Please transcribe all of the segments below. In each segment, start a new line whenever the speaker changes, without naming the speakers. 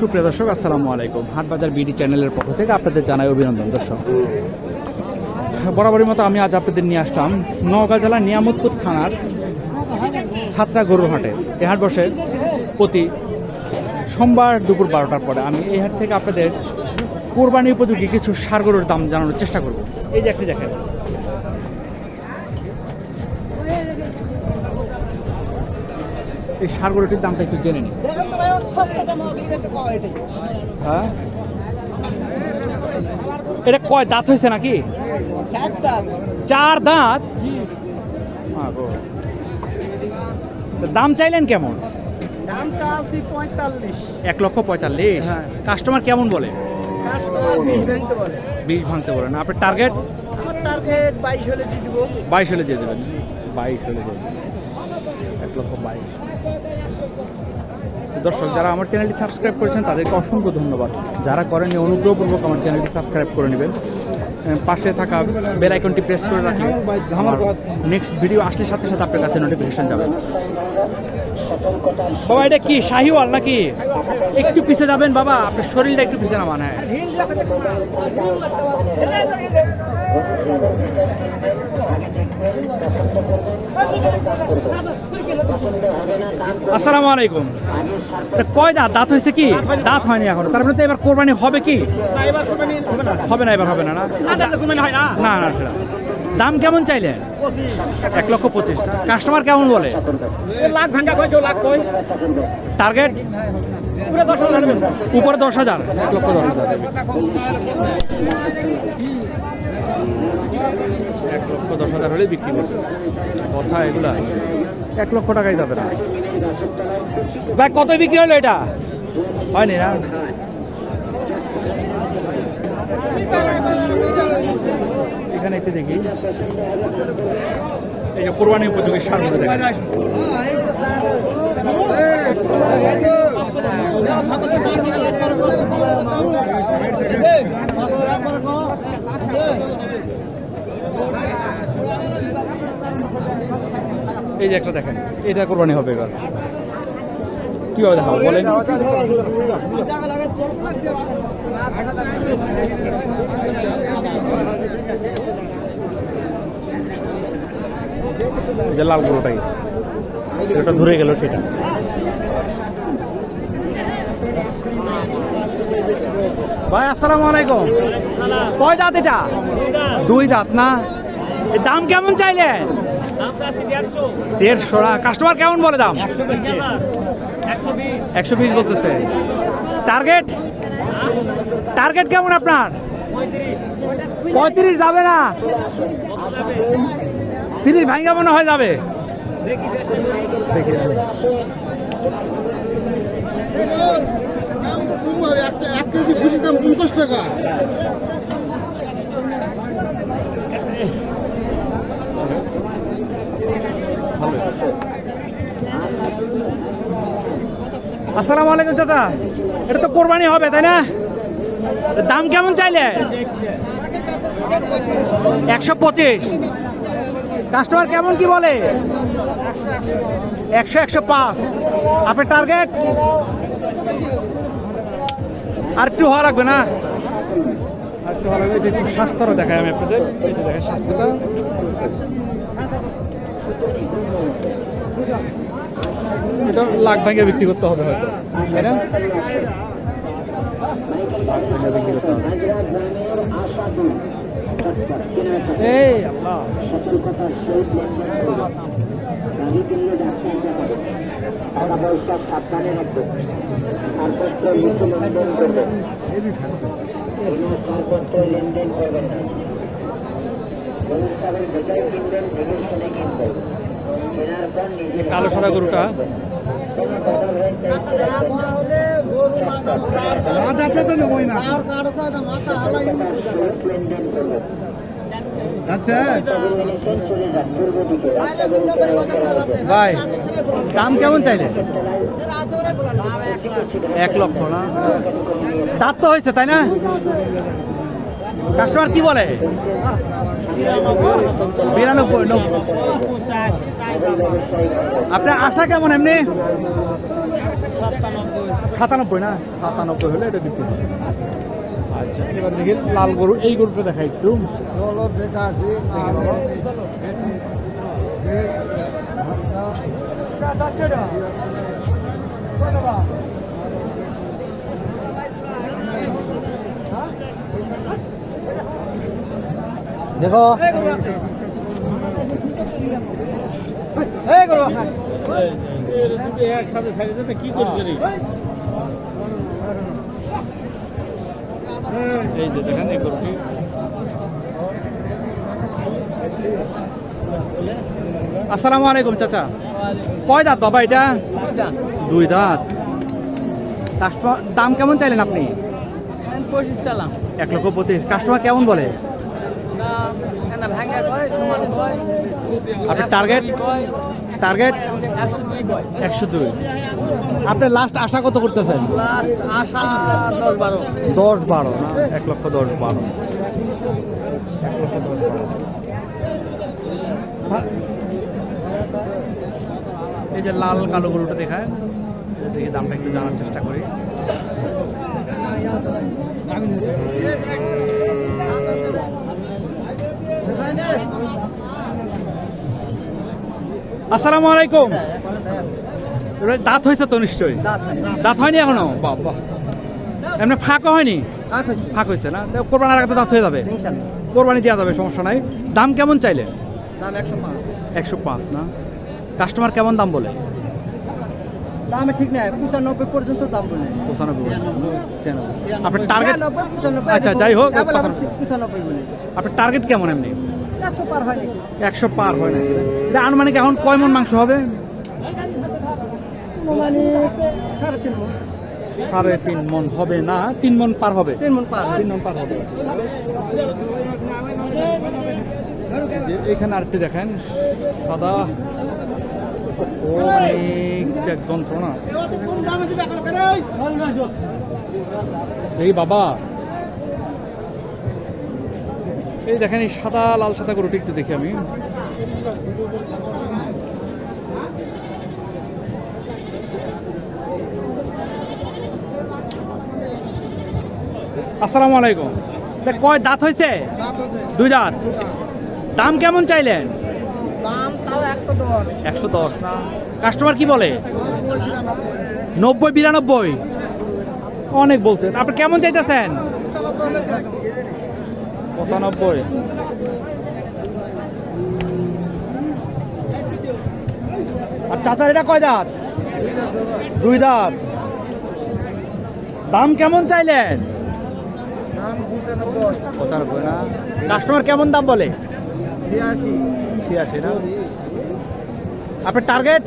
সুপ্রিয় দর্শক, আসসালামু আলাইকুম। হাটবাজার বিডি চ্যানেলের পক্ষ থেকে আপনাদের জানাই অভিনন্দন, দর্শক। বরাবরের মতো আমি আজ আপনাদের নিয়ে আসলাম নওগাঁ জেলার নিয়ামতপুর থানার সাতটা গরুর হাটে। এই হাট বসে প্রতি সোমবার দুপুর বারোটার পরে। আমি এই হাট থেকে আপনাদের কোরবানি উপযোগী কিছু সার গরুর দাম জানানোর চেষ্টা করব। এই যে একটি দেখেন। এই সার গরুটির দামটা একটু জেনে নিই। হ্যাঁ? এটা কয় দাঁত হয়েছে নাকি? চার দাঁত? দাম চাইলেন কেমন? এক লক্ষ পঁয়তাল্লিশ।
হ্যাঁ।
কাস্টমার কেমন বলে? বিষ ভাঙতে বলে। না। আপনার টার্গেট?
টার্গেট বাইশ হলে দিয়ে দিব।
বাইশ হলে দিয়ে দেবেন। বাইশ হলে দিয়ে দেবেন। এক লক্ষ বাইশ। দর্শক, যারা আমার চ্যানেলটি সাবস্ক্রাইব করেছেন, তাদেরকে অসংখ্য ধন্যবাদ। যারা করেনি অনুগ্রহপূর্বক আমার চ্যানেলটি সাবস্ক্রাইব করে নেবেন। পাশে থাকা বেল আইকনটি প্রেস করে রাখলে আমার নেক্সট ভিডিও আসলে সাথে সাথে আপনার কাছে নোটিফিকেশন যাবে। বাবা, এটা কি, শাহিওয়াল নাকি? একটু পিছে যাবেন বাবা, আপনার শরীরটা একটু পিছে নামান হ্যাঁ আসসালামু আলাইকুম। কয় দাঁত? দাঁত হয়েছে কি? দাঁত হয়নি এখনও। তার মানে তো এবার কোরবানি হবে কি? হবে না এবার হবে না না? না না। সেটা দাম কেমন চাইলেন? এক লক্ষ পঁচিশ। কাস্টমার কেমন বলে?
লাখ ভাঙ্গা কয় কেউ লাখ কয়।
টার্গেট
পুরো দশ হাজার
উপরে দশ হাজার এক লক্ষ দশ হাজার। এক লক্ষ দশ হাজার হলেই বিক্রি করবে কথা এগুলা। এক লক্ষ টাকাই যাবে না। ভাই কত বিক্রি হলো এটা? হয়নি না? এখানে একটু দেখি। এই যে কোরবানি উপযোগী সার মধ্যে দেখেন এই যে একটা দেখেন, এটা কোরবানি হবে এবার। কীভাবে দেখাবো, বলেন? লাল গরুটাই এটা ধরে গেল সেটা। ভাই, আসসালামু আলাইকুম। কয় দাঁত এটা? দুই দাঁত না? দাম কেমন চাইলেন দেড়শো কাস্টমার কেমন বলে দাম? একশো বিশ বলতেছে। টার্গেট? টার্গেট কেমন আপনার? পঁয়ত্রিশ যাবে না? তিরিশ ভাঙ্গা মনে হয় যাবে। দেখি। আসসালামু আলাইকুম চাচা। এটা তো কোরবানি হবে, তাই না? দাম কেমন চাইলে? একশো পঁচিশ। কাস্টমার কেমন কি বলে? একশো একশো পাঁচ। আপনার টার্গেট? আর একটু হওয়া লাগবে না? আর একটু হওয়া লাগবে একটু স্বাস্থ্যটা দেখাই আমি আপনাদের। এটা দেখেন স্বাস্থ্যটা। এটা লাখ ভাঙে বিক্রি করতে হবে হয়তো। তাই না বিক্রি করতে হবে। এই আল্লাহ কালো সাদা গরুটা
মাথাতে তো নেবই না। আচ্ছা
ভাই দাম কেমন চাইলে? এক লক্ষ না? দাঁত তো হয়েছে তাই না? কাস্টমার কি বলে? বিরানব্বই নব্বই। আপনার আশা কেমন এমনি? সাতানব্বই না? সাতানব্বই হলে এটা বিক্রি হবে। আচ্ছা এবার দেখি লাল গরু এই গরুটা দেখা একটু।
দেখা আসি
দেখো
একসাথে
এই যে দেখেন এই গরুটি আসসালামু আলাইকুম চাচা। কয় দাঁত বাবা এটা? দুই দাঁত। কাস্টমার দাম কেমন চাইলেন আপনি?
পঁচিশ চালাম
এক লক্ষ পঁচিশ। কাস্টমার কেমন বলে? আপনার টার্গেট টার্গেট
একশো দুই
আপনার লাস্ট আশা কত করতেছেন?
দশ বারো।
এক লক্ষ দশ বারো। এই যে লাল কালো গরুটা দেখায় দেখি দামটা একটু জানার চেষ্টা করি। আসসালামু আলাইকুম। দাঁত হয়েছে তো নিশ্চয়ই? দাঁত হয়নি এখনও? বাবা। এমনি ফাঁকও হয়নি? ফাঁক হয়েছে। না? তো কোরবানির আগে তো দাঁত হয়ে যাবে। কোরবানি দেওয়া যাবে সমস্যা নাই। দাম কেমন চাইলে?
দাম একশো পাঁচ।
একশো পাঁচ না? কাস্টমার কেমন দাম বলে?
দামে ঠিক নাই পঁচানব্বই পর্যন্ত দাম বলে।
পঁচানব্বই আপনার টার্গেট আচ্ছা, যাই হোক, আপনার টার্গেট কেমন এমনি?
একশো পার হয়নি
একশো পার হয় এটা আনুমানিক এখন কয় মন মাংস হবে?
সাড়ে তিন মন।
সাড়ে তিন মন হবে না তিন মন পার হবে?
তিন মন পার
তিন মন পার হবে। এখানে আরেকটি দেখেন সাদা অনেক যন্ত্রণা। এই বাবা এই দেখেন এই সাদা লাল সাদা গরুটি একটু দেখি আমি। আসসালামু আলাইকুম। কয় দাঁত হয়েছে? দুই দাঁত। দাম কেমন চাইলেন?
একশো দশ।
একশো দশ। না কাস্টমার কি বলে? নব্বই বিরানব্বই। অনেক বলছেন আপনি কেমন চাইতেছেন? পঁচানব্বই। আর চাচার এটা কয় দাঁত? দুই দাঁত। দাম কেমন চাইলেন?
পঁচানব্বই
না। কাস্টমার কেমন দাম বলে?
ছিয়াশি।
ছিয়াশি না? আপনার টার্গেট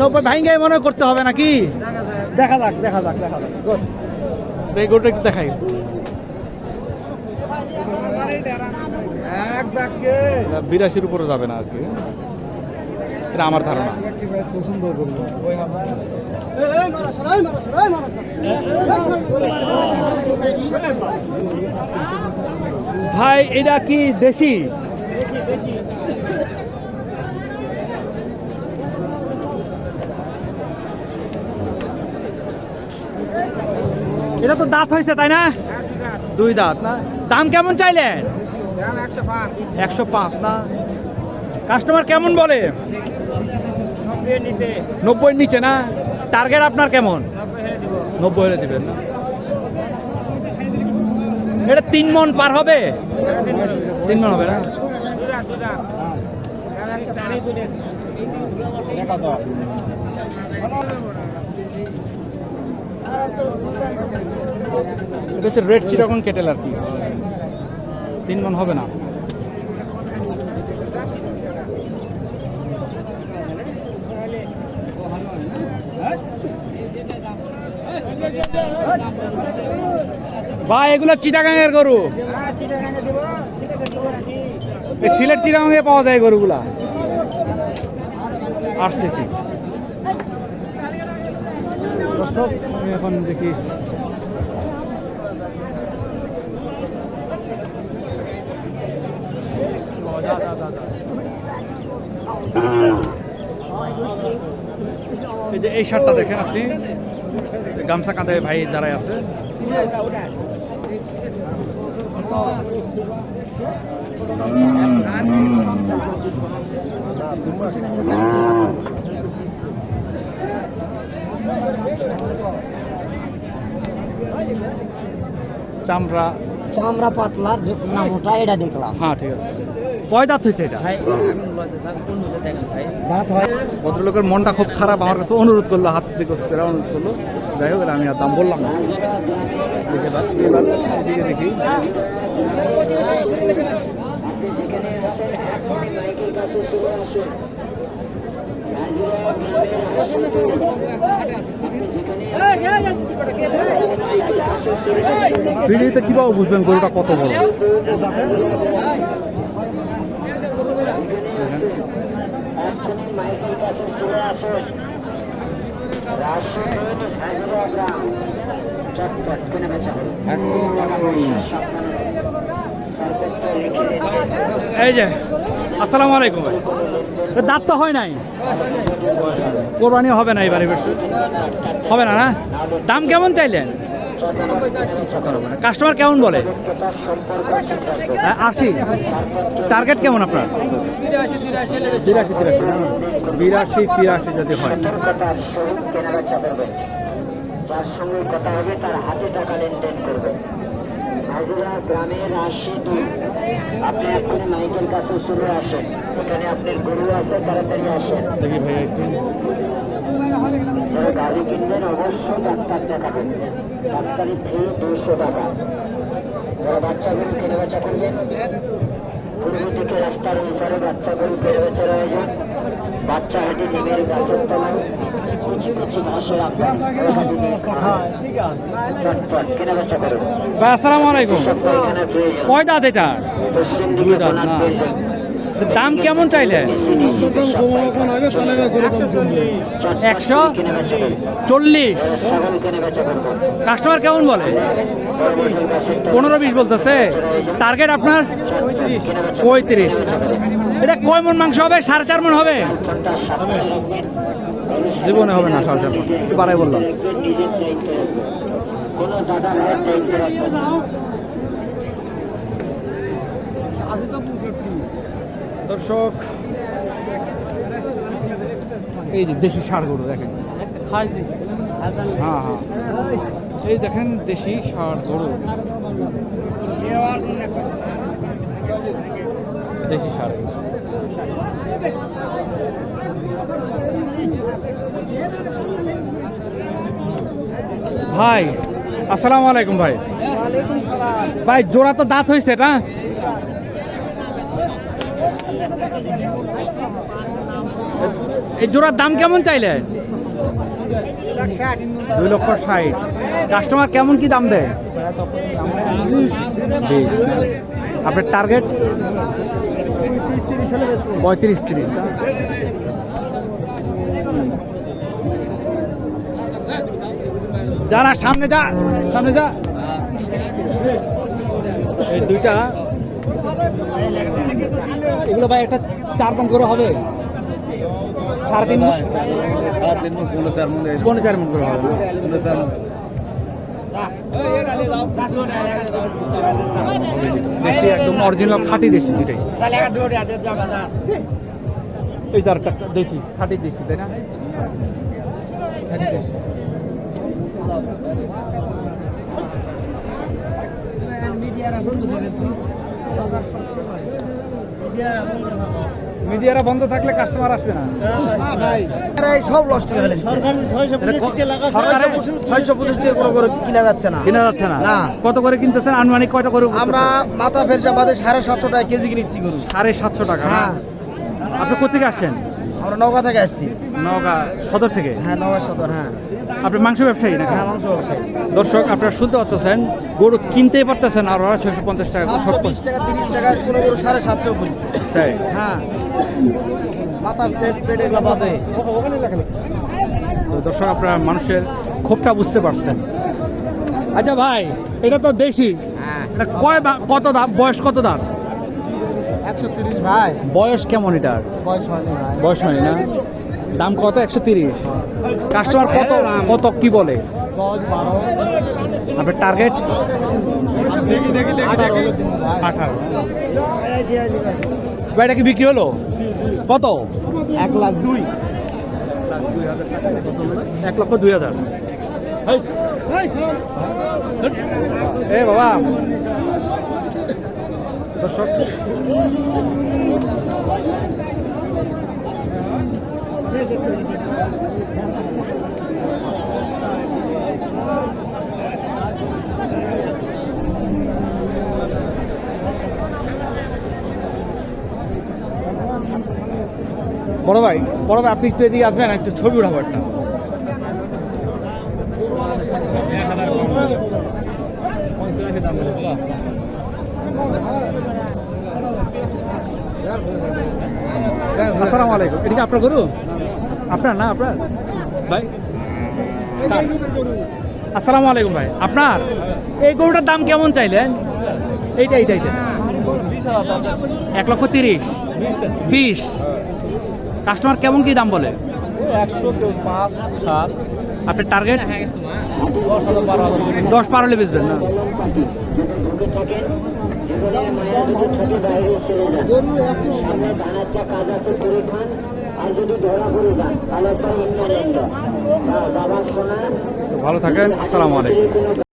নব্বই।
ভাইঙ্গে মনে করতে হবে নাকি?
দেখা
যাক। দেখা যাক দেখা যাক. এই একটু দেখাই। বিরাশির উপরে যাবে না আর কি। এটা আমার ধারণা।
পছন্দ
ভাই এটা কি দেশি? এটা তো দাঁত হয়েছে তাই না? দুই দাঁত না? দাম কেমন চাইলেন?
একশো পাঁচ।
না? কাস্টমার কেমন বলে?
নব্বই নিচে।
না? টার্গেট আপনার কেমন?
নব্বই
হলে দিবেন না? এটা তিন মন পার হবে? তিন মন হবে। না?
দেখা তো
এটা হচ্ছে রেড চিটাগন কেটেল আর কি। তিন মন হবে না। ভাই, এগুলো চিটাগাঙের গরু। সিলেট চিটাগাঙে পাওয়া যায় গরুগুলা। আসছে আমি এখন দেখি। এই যে এই শার্টটা দেখেন আপনি। গামছা কাঁধে ভাই দাঁড়ায় আছে। চামড়া।
চামড়া পাতলার না মোটা এটা দেখলাম।
হ্যাঁ ঠিক আছে। কয় দাঁত হয়েছে এটা?
দাঁত হয়।
ভদ্রলোকের মনটা খুব খারাপ। আমার কাছে অনুরোধ করল হাত রিকোয়েস্ট করে অনুরোধ করল যাই হোক আমি আর দাম বললাম না। দেখি। ভিডিওতে কীভাবে বুঝবেন? গরুটা কত বড়? এই যে, আসসালামু আলাইকুম দাঁত তো হয় নাই? কোরবানি হবে না এবারে হবে না না? দাম কেমন চাইলেন? কাস্টমার কেমন বলে? আশি। টার্গেট কেমন আপনার? বিরাশি, তিরাশি বিরাশি তিরাশি যদি হয়।
যার সঙ্গে কথা হবে, তার হাতে টাকা লেনদেন করবেন সাইদুরা গ্রামের আসি দুই। আপনি এক্ষুনি মাইকের কাছে চলে আসেন। এখানে আপনার গরু আছে তাড়াতাড়ি আসেন।
দেখি ভাই একটু।
যারা গাড়ি কিনবেন অবশ্যই ডাক্তার দেখাবেন। ডাক্তারি ফি দুশো টাকা। যারা বাচ্চা গরু কেনাবেচা করবেন পূর্ব দিকে রাস্তার ওই পারে বাচ্চা গরু কেনাবেচার আয়োজন। বাচ্চা হাঁটি নিমের গাছের তলায়
ভাই কয় এটা। দাম কেমন চাইলে? একশো চল্লিশ। কাস্টমার কেমন বলে? পনেরো বিশ বলতেছে। টার্গেট আপনার? পঁয়ত্রিশ। এটা কয় মন মাংস হবে? সাড়ে চার মন হবে? জীবনে হবে না সাড়ে চার মণ। একটু বাড়াই বললাম। দর্শক, এই যে দেশি গরু দেখেন। হ্যাঁ হ্যাঁ। এই দেখেন দেশি সার গরু। দেশি ষাড়। ভাই, আসসালামু আলাইকুম ভাই। ভাই, জোড়া তো দাঁত হয়েছে না এই জোড়ার দাম কেমন চাইলে? দুই লক্ষ ষাট। কাস্টমার কেমন কি দাম দেয়? আপনার টার্গেট পঁয়ত্রিশ তিরিশ। না? যা সামনে যা সামনে যা। এই দুইটা। এগুলো ভাই একটা চার পন করে হবে। সাড়ে তিন মণ? পৌনে চার মন করে হবে। দেশি একদম অরিজিনাল খাঁটি দেশি দুটাই এই তার দেশি খাঁটি দেশি তাই না? খাঁটি দেশি। মিডিয়ারা বন্ধ থাকলে কাস্টমার আসবে না।
সব লস টাকা ফেলেছে। ছয়শো পঁচিশ টাকা কোনো করে কিনা যাচ্ছে না।
কেনা যাচ্ছে না।
না।
কত করে কিনতেছেন? আনুমানিক কয়টা করে
আমরা মাথা ফেরসা বাদে সাড়ে সাতশো টাকা কেজি কিনেছি গরু।
সাড়ে সাতশো টাকা।
হ্যাঁ।
আপনি কোথেকে আসছেন?
আমরা নৌকা থেকে আসছি।
নওগাঁ সদর থেকে?
হ্যাঁ নৌকা সদর হ্যাঁ।
আপনি মাংস ব্যবসায়ী নাকি?
হ্যাঁ মাংস ব্যবসায়ী।
দর্শক আপনারা শুনতে পাচ্ছেন গরু কিনতেই পারতেছেন আর ছয়শো পঞ্চাশ টাকা করে
সাতশো বিশ টাকা তিরিশ টাকা কোনো গরু সাড়ে সাতশো বলছে
তাই?
হ্যাঁ। মাথার সেট পেট বাদে
তো দর্শক আপনারা মানুষের ক্ষোভটা বুঝতে পারছেন। আচ্ছা ভাই এটা তো দেশি। এটা কয় কত দাম? বয়স কত দাম?
একশো তিরিশ ভাই।
বয়স কেমন এটার?
বয়স হয়নি ভাই।
বয়স হয়নি না? দাম কত? একশো তিরিশ। কাস্টমার কত কত কি বলে?
দশ বারো।
আপনার টার্গেট
দেখি দেখি দেখি দেখি।
আঠারো। এটা কি বিক্রি হলো? কত?
এক লাখ দুই।
এক লক্ষ দুই হাজার। এ বাবা। দর্শক। বড় ভাই বড় ভাই আপনি একটু এদিকে আসবেন একটু ছবি উঠাবো একটা। আসসালামু আলাইকুম। এটা কি আপনার গরু? আপনার না আপনার? ভাই? আসসালামু আলাইকুম ভাই। আপনার? এই গরুটার দাম কেমন চাইলেন? এইটা এইটা এইটা। এক লক্ষ তিরিশ। বিশ? কাস্টমার কেমন কি দাম বলে?
একশো পাঁচ সাত।
আপনার টার্গেট
দশ হাজার বারো
পার হলে বেচবেন না? ভালো থাকেন আসসালামু আলাইকুম।